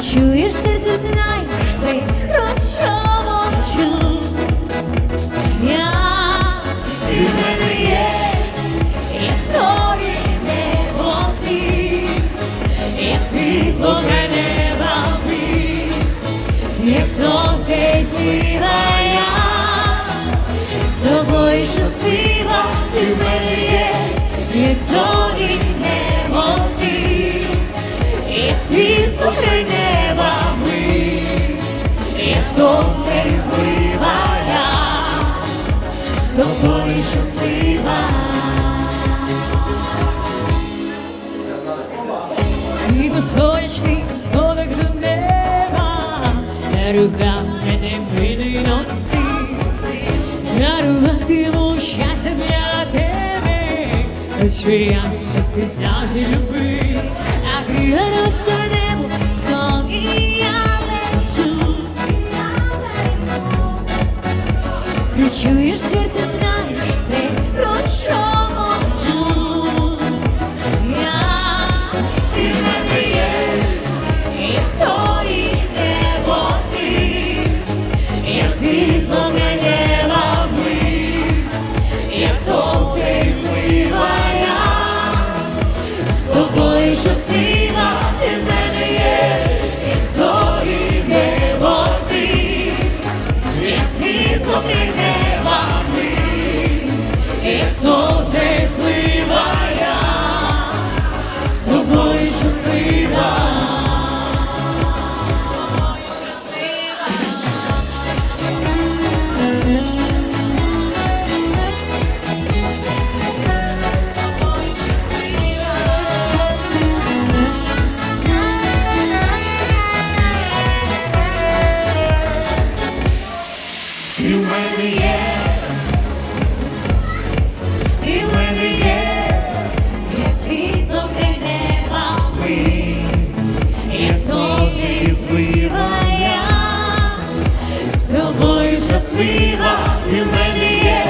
чуєш серце, знаєш цей про що мовчу. Я і в мене є, як зорі небо ти, як світло неба ми, як сонце і злива я, з тобою щаслива, і в мене є, як зорі небо ти, як світло як сонце злива я, з тобою щаслива. Ти по сонячних сходах до неба, на руках мене милий носи, даруватиму щастя для тебе, хоч я щоб ти завжди любив, а крила несе небо, стон і я чуєш серце, знаєш все, про що мовчу. Я і в мене є, як зорі небо ти, як світло на неба ми, як сонце і злива я, з тобою щаслива, тобою щаслива. І злива з тобою щаслива, і в мене є,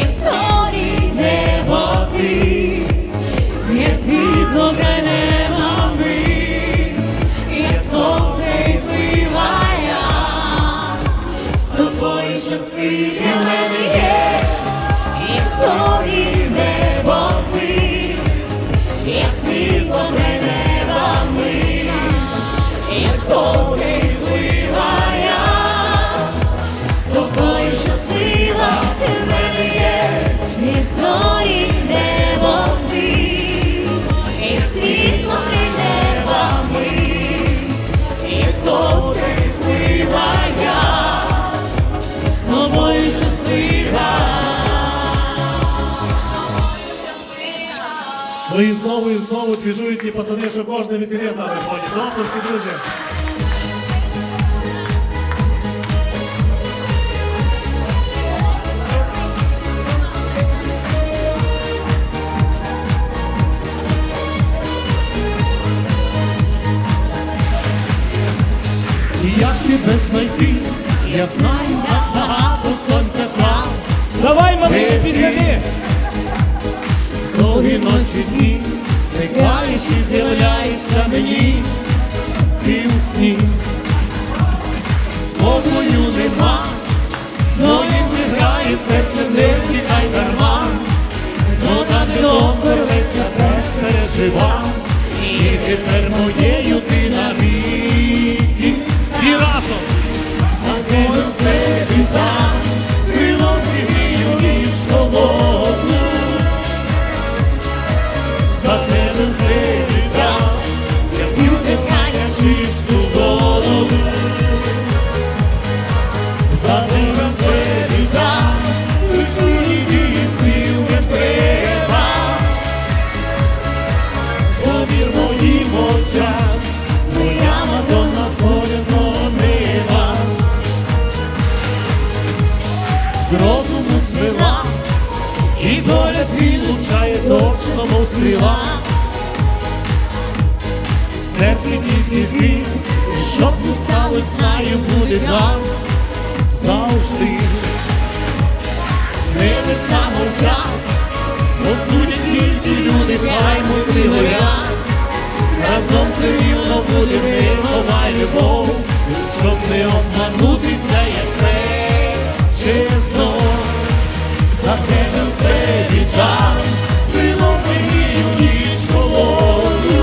як зорі небо ти, як світло край неба ми, як сонце і злива з тобою щасливі в мене є, як зорі і злива я, з тобою щаслива і в є, як зорі небо ти, як світло край неба ми, як сонце і злива я з тобою щаслива. Ну і знову і знову двіжують ті пацани, що кожне весілля з нами ходять. Оплески, друзі. Я знаю, як багато сонця там. Давай, малий, підгляди! Довгі ночі дні, зникаєш і з'являєшся мені, ти у сні, спокою нема, своїм не грає серце, не втікай дарма, хто там не порветься, без пережива, і тепер моєю за все віддав, лиш мені дійснів не треба, повір моя Мадонна сонячного неба, з розуму звела, і доля твій лишає точно стріла. Серце тільки ти, щоб не сталося, знаю, буде нам завжди. Небеса мовчать, посудять тільки люди, хай ми горять. Разом все рівно буде, не ховай любов, щоб не обманутися, як весь чесно, за тебе все віддам, крило змію ніч холодну,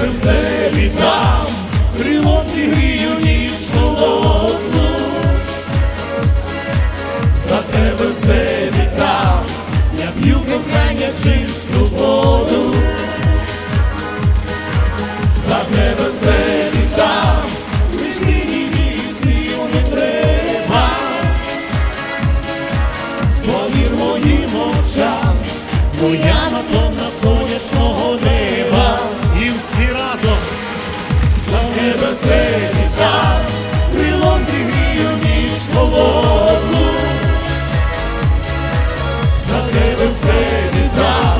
За тебе все віддам, крило зігрію ніч холодну. За тебе все віддам, я п'ю кохання чисту воду. За тебе все віддам, лиш мені віснів не треба. Повір моїм очам, моя Мадонна сонячного неба. І всі разом за все віддам, крило зігрію ніч холодну. За все віддам,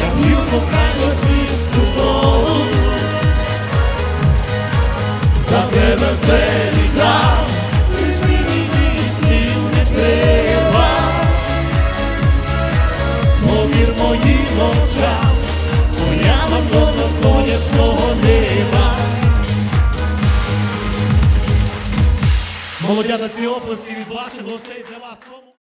я п'ю кохання чисту воду. За тебе віддам, лиш мені слів не треба. Повір моїм моя Мадонна сонячного дива. Молодята, ці оплески від ваших гостей для вас.